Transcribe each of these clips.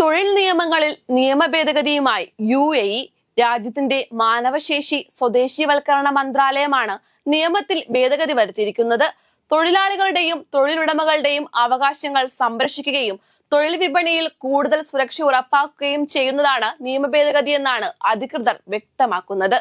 തൊഴിൽ നിയമങ്ങളിൽ നിയമഭേദഗതിയുമായി U A E രാജ്യത്തിന്റെ മാനവശേഷി സ്വദേശീവൽക്കരണ മന്ത്രാലയമാണ് നിയമത്തിൽ ഭേദഗതി വരുത്തിയിരിക്കുന്നത്. തൊഴിലാളികളുടെയും തൊഴിലുടമകളുടെയും അവകാശങ്ങൾ സംരക്ഷിക്കുകയും തൊഴിൽ വിപണിയിൽ കൂടുതൽ സുരക്ഷ ഉറപ്പാക്കുകയും ചെയ്യുന്നതാണ് നിയമ ഭേദഗതി എന്നാണ് അധികൃതർ വ്യക്തമാക്കുന്നത്.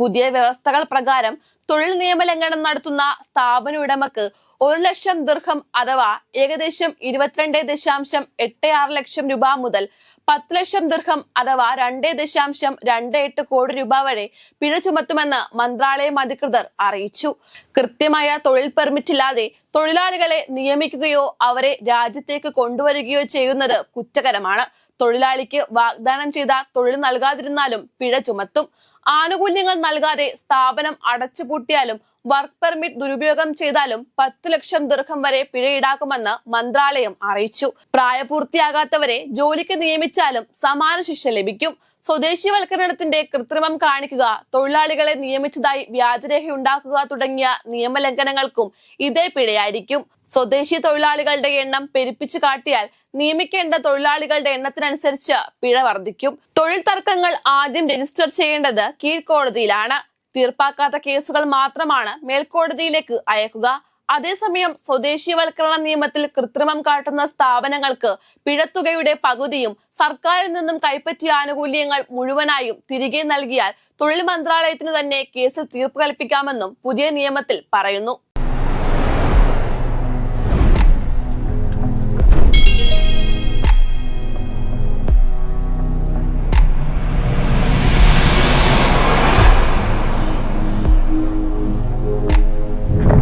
പുതിയ വ്യവസ്ഥകൾ പ്രകാരം തൊഴിൽ നിയമലംഘനം നടത്തുന്ന സ്ഥാപന ഉടമക്ക് ഒരു ലക്ഷം ദീർഘം അഥവാ ഏകദേശം ഇരുപത്തിരണ്ട് ദശാംശം എട്ട് ആറ് ലക്ഷം രൂപ മുതൽ പത്ത് ലക്ഷം ദീർഘം അഥവാ രണ്ട് ദശാംശം രണ്ട് എട്ട് കോടി രൂപ വരെ പിഴ ചുമത്തുമെന്ന് മന്ത്രാലയം അധികൃതർ അറിയിച്ചു. കൃത്യമായ തൊഴിൽ പെർമിറ്റ് ഇല്ലാതെ തൊഴിലാളികളെ നിയമിക്കുകയോ അവരെ രാജ്യത്തേക്ക് കൊണ്ടുവരികയോ ചെയ്യുന്നത് കുറ്റകരമാണ്. തൊഴിലാളിക്ക് വാഗ്ദാനം ചെയ്ത തൊഴിൽ നൽകാതിരുന്നാലും പിഴ ചുമത്തും. ആനുകൂല്യങ്ങൾ നൽകാതെ സ്ഥാപനം അടച്ചുപൂട്ടിയാലും വർക്ക് പെർമിറ്റ് ദുരുപയോഗം ചെയ്താലും പത്ത് ലക്ഷം ദീർഘം വരെ പിഴ ഈടാക്കുമെന്ന് മന്ത്രാലയം അറിയിച്ചു. പ്രായപൂർത്തിയാകാത്തവരെ ജോലിക്ക് നിയമിച്ചാലും സമാന ശിക്ഷ ലഭിക്കും. സ്വദേശിവൽക്കരണത്തിന്റെ കൃത്രിമം കാണിക്കുക തൊഴിലാളികളെ നിയമിച്ചതായി വ്യാജരേഖ ഉണ്ടാക്കുക തുടങ്ങിയ നിയമലംഘനങ്ങൾക്കും ഇതേ പിഴയായിരിക്കും. സ്വദേശി തൊഴിലാളികളുടെ എണ്ണം പെരുപ്പിച്ചു കാട്ടിയാൽ നിയമിക്കേണ്ട തൊഴിലാളികളുടെ എണ്ണത്തിനനുസരിച്ച് പിഴ വർദ്ധിക്കും. തൊഴിൽ തർക്കങ്ങൾ ആദ്യം രജിസ്റ്റർ ചെയ്യേണ്ടത് കീഴ്ക്കോടതിയിലാണ്. തീർപ്പാക്കാത്ത കേസുകൾ മാത്രമാണ് മേൽക്കോടതിയിലേക്ക് അയക്കുക. അതേസമയം സ്വദേശീവൽക്കരണ നിയമത്തിൽ കൃത്രിമം കാട്ടുന്ന സ്ഥാപനങ്ങൾക്ക് പിഴത്തുകയുടെ പകുതിയും സർക്കാരിൽ നിന്നും കൈപ്പറ്റിയ ആനുകൂല്യങ്ങൾ മുഴുവനായും തിരികെ നൽകിയാൽ തൊഴിൽ മന്ത്രാലയത്തിന് തന്നെ കേസിൽ തീർപ്പ് കൽപ്പിക്കാമെന്നും പുതിയ നിയമത്തിൽ പറയുന്നു.